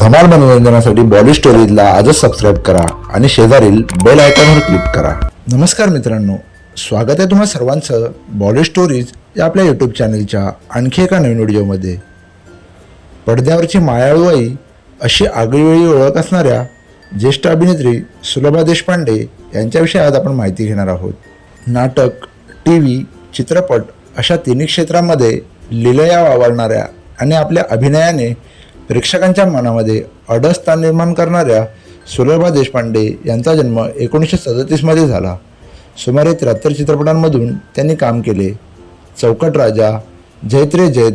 धमाल मनोरंजनासाठी बॉडी स्टोरीजला आजच सबस्क्राईब करा आणि शेजारील बेल आयकॉनवर क्लिक करा. नमस्कार मित्रांनो स्वागत आहे तुम्हा सर्वांचं बॉडी स्टोरीज या आपल्या यूट्यूब चॅनलच्या आणखी एका नवीन व्हिडिओमध्ये पडद्यावरची मायाळू आई अशी आगळीवेगळी ओळख असणाऱ्या ज्येष्ठ अभिनेत्री सुलभा देशपांडे यांच्याविषयी आज आपण माहिती घेणार आहोत. नाटक टी व्ही चित्रपट अशा तिन्ही क्षेत्रामध्ये लिलया वावरणाऱ्या आणि आपल्या अभिनयाने प्रेक्षकांच्या मनामध्ये अडस्थान निर्माण करणाऱ्या सुलभा देशपांडे यांचा जन्म एकोणीसशे सदतीसमध्ये झाला. सुमारे त्र्याहत्तर चित्रपटांमधून त्यांनी काम केले. चौकट राजा जैत्रे जैत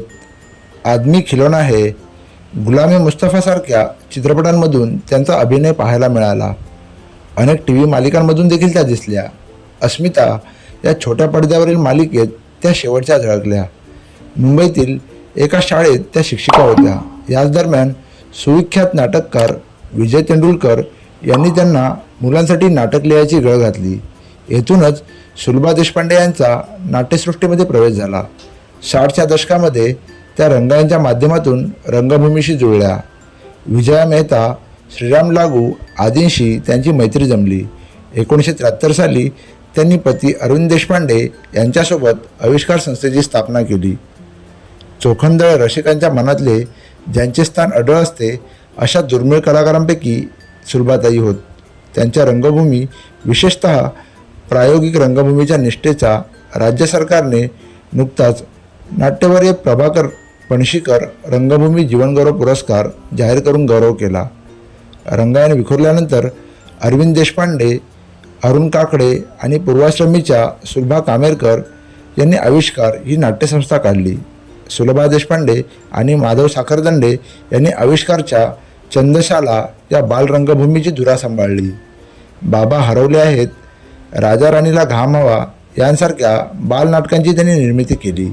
आदमी खिलोना है गुलामी मुस्तफासारख्या चित्रपटांमधून त्यांचा अभिनय पाहायला मिळाला. अनेक टी व्ही मालिकांमधून देखील त्या दिसल्या. अस्मिता या छोट्या पडद्यावरील मालिकेत त्या शेवटच्या झळकल्या. मुंबईतील एका शाळेत त्या शिक्षिका होत्या. याच दरम्यान सुविख्यात नाटककार विजय तेंडुलकर यांनी त्यांना मुलांसाठी नाटक लिहायची गळ घातली. येथूनच सुलभा देशपांडे यांचा नाट्यसृष्टीमध्ये प्रवेश झाला. साठच्या दशकामध्ये त्या रंगांच्या माध्यमातून रंगभूमीशी जुळल्या. विजया मेहता श्रीराम लागू आदींशी त्यांची मैत्री जमली. एकोणीसशे त्र्याहत्तर साली त्यांनी पती अरविंद देशपांडे यांच्यासोबत आविष्कार संस्थेची स्थापना केली. चोखंदळ रसिकांच्या मनातले ज्यांचे स्थान अढळ असते अशा दुर्मिळ कलाकारांपैकी सुलभाताई होत. त्यांच्या रंगभूमी विशेषत प्रायोगिक रंगभूमीच्या निष्ठेचा राज्य सरकारने नुकताच नाट्यवर्य प्रभाकर पणशीकर रंगभूमी जीवनगौरव पुरस्कार जाहीर करून गौरव केला. रंगायन विखुरल्यानंतर अरविंद देशपांडे अरुण काकडे आणि पूर्वाश्रमीच्या सुलभा कामेरकर यांनी आविष्कार ही नाट्यसंस्था काढली. सुलभा देशपांडे आणि माधव साखरदंडे यांनी आविष्कारच्या चंदशाला या बालरंगभूमीची धुरा सांभाळली. बाबा हरवले आहेत. राजा राणीला घाम हवा यांसारख्या बालनाटकांची त्यांनी निर्मिती केली.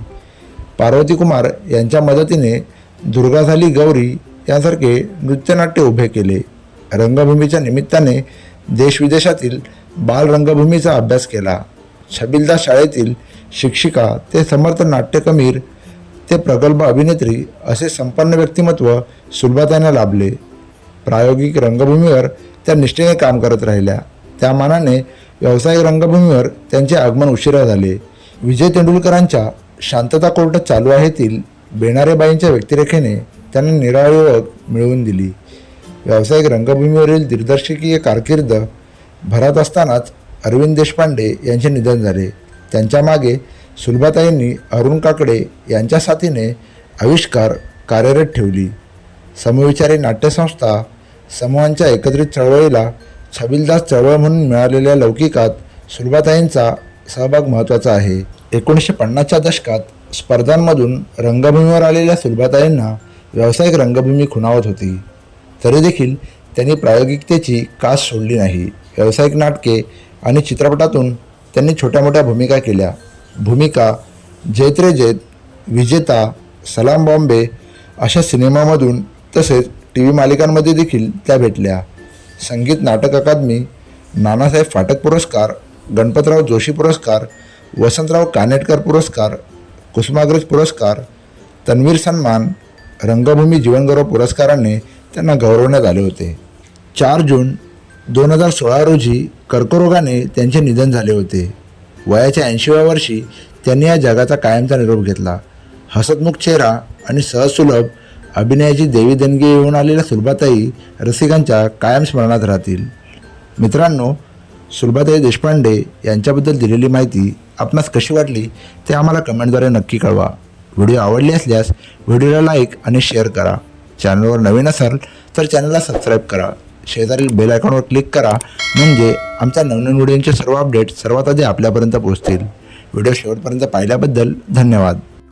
पार्वती कुमार यांच्या मदतीने दुर्गा झाली गौरी यांसारखे नृत्यनाट्य उभे केले. रंगभूमीच्या निमित्ताने देशविदेशातील बालरंगभूमीचा अभ्यास केला. छबिलदास शाळेतील शिक्षिका ते समर्थ नाट्यकमीर ते प्रगल्भ अभिनेत्री असे संपन्न व्यक्तिमत्व सुलभातांना लाभले. प्रायोगिक रंगभूमीवर त्या निष्ठेने काम करत राहिल्या. त्या मानाने व्यावसायिक रंगभूमीवर त्यांचे आगमन उशिरा झाले. विजय तेंडुलकरांच्या शांतता कोर्ट चालू आहेतील बेणारेबाईंच्या व्यक्तिरेखेने त्यांना निराळी ओळख मिळवून दिली. व्यावसायिक रंगभूमीवरील दिग्दर्शकीय कारकीर्द भरत असतानाच अरविंद देशपांडे यांचे निधन झाले. त्यांच्या मागे सुलभाताईंनी अरुण काकडे यांच्या साथीने आविष्कार कार्यरत ठेवली. समविचारी नाट्यसंस्था समूहांच्या एकत्रित चळवळीला छबिलदास चळवळ म्हणून मिळालेल्या लौकिकात सुलभाताईंचा सहभाग महत्त्वाचा आहे. एकोणीसशे पन्नासच्या दशकात स्पर्धांमधून रंगभूमीवर आलेल्या सुलभाताईंना व्यावसायिक रंगभूमी खुणावत होती. तरी देखील त्यांनी प्रायोगिकतेची कास सोडली नाही. व्यावसायिक नाटके आणि चित्रपटातून त्यांनी छोट्या मोठ्या भूमिका केल्या. भूमिका जैत्रे जैत विजेता सलाम बॉम्बे अशा सिनेमामधून तसेच टी व्ही मालिकांमध्ये देखील त्या भेटल्या. संगीत नाटक अकादमी नानासाहेब फाटक पुरस्कार गणपतराव जोशी पुरस्कार वसंतराव कानेटकर पुरस्कार कुसुमाग्रज पुरस्कार तन्वीर सन्मान रंगभूमी जीवनगौरव पुरस्काराने त्यांना गौरवण्यात आले होते. चार जून दोन हजार सोळा रोजी कर्करोगाने त्यांचे निधन झाले होते. वयाच्या ऐंशीव्या वर्षी त्यांनी या जगाचा कायमचा निरोप घेतला. हसतमुख चेहरा आणि सहजसुलभ अभिनयाची देवी देणगी येऊन आलेल्या सुलभाताई रसिकांच्या कायम स्मरणात राहतील. मित्रांनो सुलभाताई देशपांडे यांच्याबद्दल दिलेली माहिती आपणास कशी वाटली ते आम्हाला कमेंटद्वारे नक्की कळवा. व्हिडिओ आवडली असल्यास व्हिडिओला लाईक आणि शेअर करा. चॅनलवर नवीन असाल तर चॅनलला सबस्क्राईब करा. शेजारील बेल आयकॉनवर क्लिक करा. म्हणजे आमच्या नवनवीन व्हिडिओंचे सर्व अपडेट सर्वात आधी आपल्यापर्यंत पोहोचतील. व्हिडिओ शेवटपर्यंत पाहिल्याबद्दल धन्यवाद.